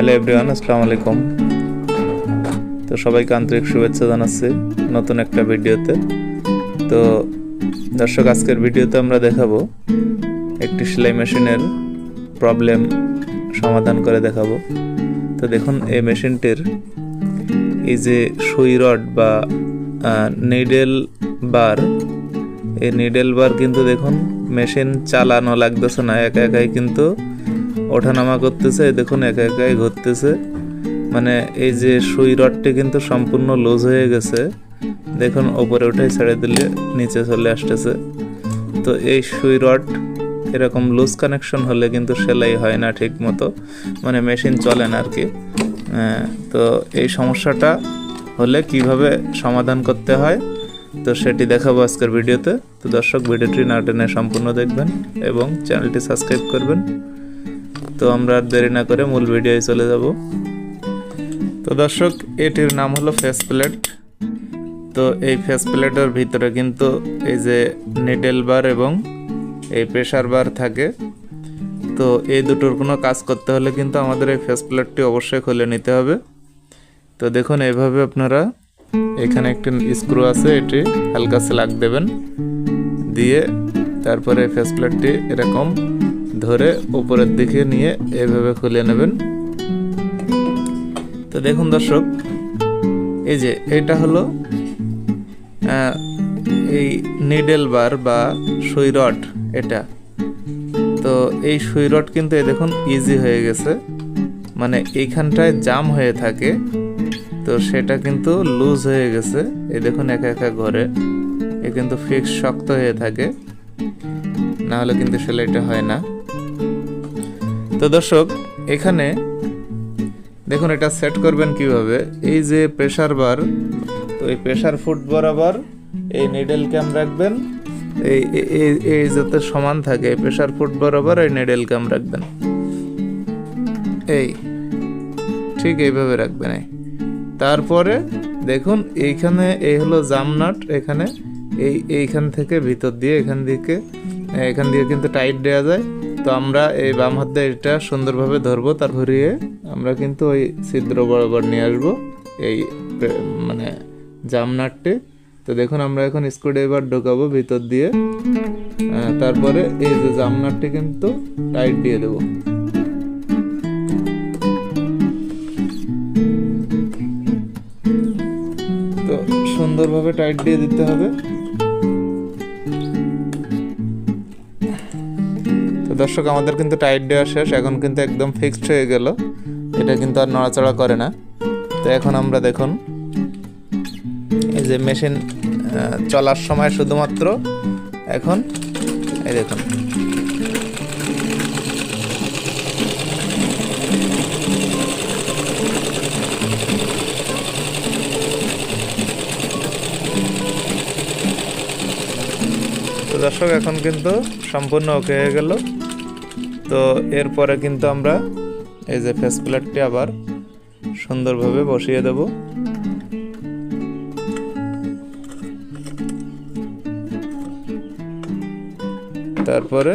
Hello everyone আসসালামু আলাইকুম। তো সবাইকে আন্তরিক শুভেচ্ছা জানাচ্ছি নতুন একটা ভিডিওতে। তো দর্শক, আজকের ভিডিওতে আমরা দেখাবো একটি সেলাই মেশিনের প্রবলেম সমাধান করে দেখাবো। তো দেখুন, এই মেশিনটির এই যে সুই রড বা নিডেল বার এই নিডেল বার কিন্তু দেখুন, মেশিন চালানো লাগতেছে না, একা একাই কিন্তু ওঠানামা করতেছে দেখুন একা একাই ঘুরতেছে। মানে এই যে সুই রডটি কিন্তু সম্পূর্ণ লুজ হয়ে গেছে। দেখুন ওপরে উঠাই ছেড়ে দিলে নিচে চলে আসতেছে। তো এই সুই রড এরকম লুজ কানেকশন হলে কিন্তু সেলাই হয় না ঠিক মতো মানে মেশিন চলে না আর কি আহ, তো এই সমস্যাটা হলে কীভাবে সমাধান করতে হয় তো সেটি দেখাবো আজকের ভিডিওতে। তো দর্শক ভিডিওটি না টেনে সম্পূর্ণ দেখবেন এবং চ্যানেলটি সাবস্ক্রাইব করবেন। তো আমরা আর দেরি না করে মূল ভিডিওয় চলে যাব। তো দর্শক, এটির নাম হলো ফেস প্লেট তো এই ফেস প্লেটের ভিতরে কিন্তু এই যে নিডেল বার এবং এই প্রেসার বার থাকে। তো এই দুটোর কোনো কাজ করতে হলে কিন্তু আমাদের এই ফেস প্লেটটি অবশ্যই খুলে নিতে হবে। তো দেখুন, এভাবে আপনারা এখানে একটি স্ক্রু আছে, এটি হালকা স্লাগ দেবেন। দিয়ে তারপরে ফেস প্লেটটি এরকম ধরে উপরের দিকে নিয়ে এভাবে খুলে নেবেন। তো দেখুন দর্শক, এই যে এটা হলো এই নিডেল বার বা সুই রড এটা। তো এই সুই রড কিন্তু এই দেখুন ইজি হয়ে গেছে। মানে এইখানটায় জাম হয়ে থাকে, তো সেটা কিন্তু লুজ হয়ে গেছে। এই দেখুন একা একা ঘরে, এ কিন্তু ফিক্স শক্ত হয়ে থাকে। না হলে কিন্তু সেলাইটা হয় না। তো দর্শক, এখানে দেখুন এটা সেট করবেন কীভাবে? এই যে প্রেসার বার তো এই প্রেসার ফুট বরাবর এই নিডেল ক্যাম রাখবেন। এই, এই- যাতে সমান থাকে প্রেসার ফুট বরাবর এই নিডেল ক্যাম রাখবেন। এই, ঠিক এইভাবে রাখবেন, এই। তারপরে দেখুন, এইখানে এই হলো জামনাট এখানে এই, এইখান থেকে ভিতর দিয়ে, এখান দিকে, এখান দিয়ে কিন্তু টাইট দেওয়া যায়। তো আমরা এই বাম হাত দিয়ে এটা সুন্দরভাবে ধরবো, তার ঘুরিয়ে আমরা কিন্তু ওই ছিদ্র বরাবর নিয়ে আসব এই মানে জামনাটটি। তো দেখুন, আমরা এখন স্ক্রুড্রাইভার ঢোকাবো ভিতর দিয়ে। তারপরে এই যে জামনাটটি কিন্তু টাইট দিয়ে দেবো। তো সুন্দরভাবে টাইট দিয়ে দিতে হবে। দর্শক, আমাদের কিন্তু টাইট দেওয়া শেষ, এখন কিন্তু একদম ফিক্সড হয়ে গেল। এটা কিন্তু আর নড়াচড়া করে না। তো এখন আমরা দেখুন, এই যে মেশিন চলার সময় শুধুমাত্র এখন, এই দেখুন। দর্শক, এখন কিন্তু সম্পূর্ণ ওকে হয়ে গেল। তো এরপরে কিন্তু আমরা এই যে ফেস প্লেটটি আবার সুন্দরভাবে বসিয়ে দেব। তারপরে